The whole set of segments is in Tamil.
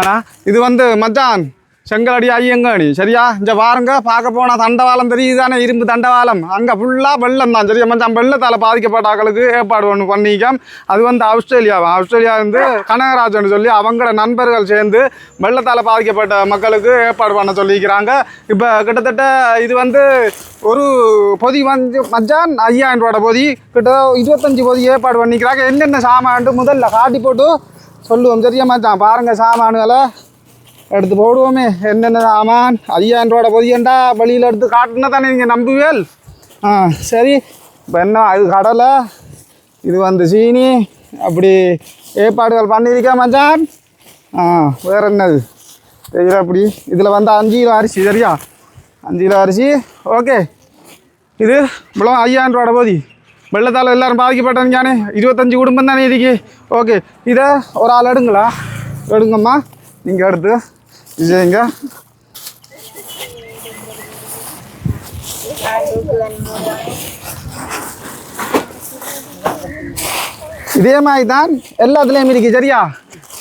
ஆனா இது வந்து மச்சான் செங்கலடி ஐயங்கணி சரியா? இந்த பாருங்க பார்க்க போனா தண்டவாளம் தெரியுதானே இரும்பு தண்டவாளம். அங்க ஃபுல்லா வெள்ளம் தான் சரியா? மச்சான் வெள்ளத்தால பாதிக்கப்பட்ட ஆக்களுக்கு ஏற்பாடு ஒன்று பண்ணிக்கம் அது வந்து ஆஸ்திரேலியா ஆஸ்திரேலியா வந்து கனகராஜன் சொல்லி அவங்களோட நண்பர்கள் சேர்ந்து வெள்ளத்தால பாதிக்கப்பட்ட மக்களுக்கு ஏற்பாடு பண்ண சொல்லிக்கிறாங்க. இப்போ கிட்டத்தட்ட இது வந்து ஒரு பொதி வந்து மச்சான் ஐயாயிரம் ரூபாய் பொதி கிட்ட இருபத்தஞ்சு பொதி ஏற்பாடு பண்ணிக்கிறாங்க. என்னென்ன சாமான்ட்டு முதல்ல காட்டி போட்டு சொல்லுவோம் சரியா மச்சான்? பாருங்க சாமான்களை எடுத்து போடுவோமே. என்னென்ன சாமான்? ஐயாயிரம் ரூபாய் பொதியண்டா வெளியில் எடுத்து காட்டுனா தானே நீங்கள் நம்புவேல் ஆ சரி. இப்போ என்ன அது கடலை இது வந்து சீனி அப்படி ஏற்பாடுகள் பண்ணியிருக்கா மச்சான்? ஆ வேற என்னது? தெரியல அப்படி. இதில் வந்து அஞ்சு கிலோ அரிசி சரியா? அஞ்சு கிலோ அரிசி. ஓகே. இது இவ்வளோ ஐயாயிரம் ரூபாய் போதி. வெள்ளத்தால் எல்லாரும் பாதிக்கப்பட்டவங்க இருபத்தஞ்சு குடும்பம் தானே இதுக்கு. ஓகே இதை ஒரு ஆள் எடுங்களா? எடுங்கம்மா. நீங்கள் எடுத்து. விஜயங்க இதே மாதிரி தான் எல்லாத்துலேயும் இருக்கு சரியா?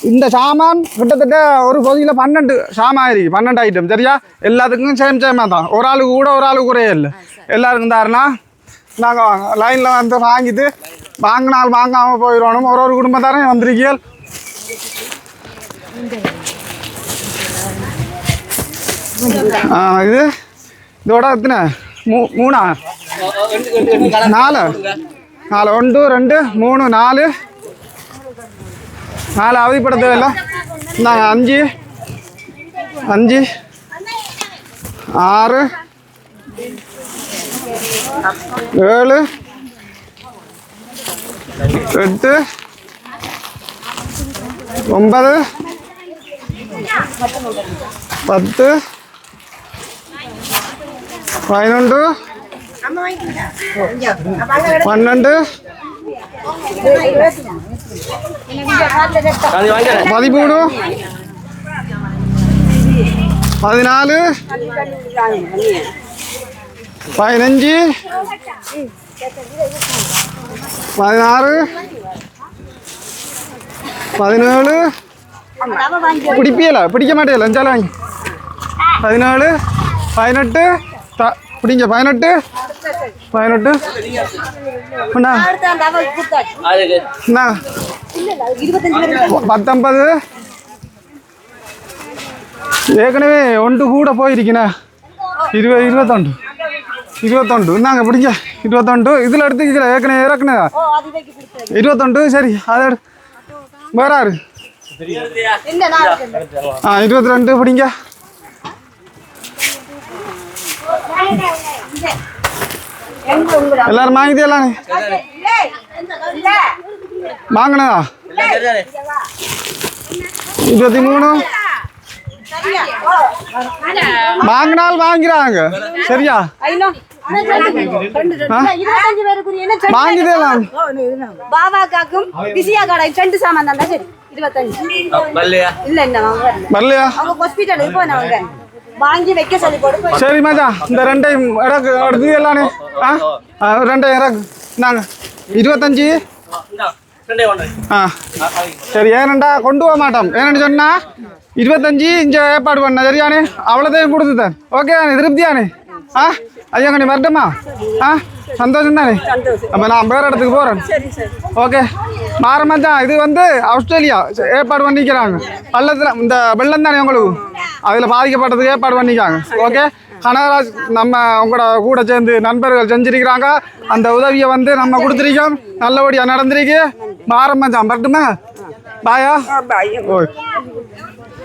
இந்த சாமான் கிட்டத்தட்ட ஒரு பகுதியில் பன்னெண்டு சாமான் இருக்கு பன்னெண்டு ஐட்டம் சரியா? எல்லாத்துக்கும் சேம் சேமாக தான் ஒரு ஆளுக்கு கூட ஒரு ஆளுக்கு குறைய இல்லை. எல்லாருக்கும் தாருனா நாங்கள் லைனில் வந்து வாங்கிட்டு வாங்கினால் வாங்காமல் போயிடணும். ஒரு ஒரு குடும்பத்தாரையும் வந்திருக்கீள் ஆ இது இதோட எத்தனை? மூ மூணா? நாலு. நாலு. ஒன்று ரெண்டு மூணு நாலு. நாலு அவதிப்பட தேவையில்ல நாங்கள் அஞ்சு. அஞ்சு. ஆறு. ஏழு எட்டு ஒன்பது பத்து பதினொன்று பன்னெண்டு பதிமூணு பதினாலு பதினஞ்சு பதினாறு பதினேழு பிடிப்பியல பிடிக்க மாட்டேல அஞ்சாலும் வாங்கி பதினாலு பதினெட்டு த பிடிங்க பதினெட்டு பதினெட்டு அண்ணா அண்ணா பத்தொன்பது ஏற்கனவே ஒன்று கூட போயிருக்கீண்ணா இருபது இருபத்தொன்று இருபத்தொண்டு நாங்கள் பிடிங்க இருபத்தொண்டு இதில் எடுத்துக்கல ஏற்கனவே இறக்குனதா இருபத்தொண்டு சரி அதை வேற ஆ இருபத்தி ரெண்டு பிடிங்க எல்லாரும் வாங்கிட்டே எல்லாம் வாங்கினதா இருபத்தி மூணு வாங்கினால் வாங்கிறாங்க. சரியா? வாங்கிட்டே எல்லாம் பாபாக்காக்கும் பிசியா கடை ரெண்டு சாமான் தான். சரி இருபத்தஞ்சு. இல்ல இல்ல. வரலையா அவங்க ஹாஸ்பிட்டலுக்கு போனவங்க வாங்கி? வைக்க சொல்லி போட்டு சரி மச்சான் இந்த ரெண்டையும் இறக்கு. அடுத்து எல்லானே ஆ? ஆ, ரெண்டையும் இறக்கு. நாங்க இருபத்தஞ்சு. ஆ. சரி ஏனண்டா கொண்டு போக மாட்டோம். ஏன்னு சொன்னா இருபத்தஞ்சு இங்கே ஏற்பாடு பண்ண சரியானே? அவ்வளோதையும் கொடுத்துட்டேன் ஓகே தானே திருப்தியானே? ஆ? ஐயா நீ வரட்டுமா? ஆ? சந்தோஷம் தானே? அப்போ நான் வேறு இடத்துக்கு போகிறேன் ஓகே. மாற மச்சான் இது வந்து ஆஸ்திரேலியா. ஏற்பாடு பண்ணிக்கிறாங்க. பள்ளத்தில் இந்த வெள்ளம் தானே உங்களுக்கு? அதில் பாதிக்கப்பட்டதுக்கு ஏற்பாடு பண்ணிக்காங்க ஓகே? கனகராஜ் நம்ம உங்களோட கூட சேர்ந்து நண்பர்கள் செஞ்சிருக்கிறாங்க. அந்த உதவியை வந்து நம்ம கொடுத்துருக்கோம். நல்லபடியாக நடந்திருக்கு. மாற மச்சான் வரட்டுமா பாயா ஓய்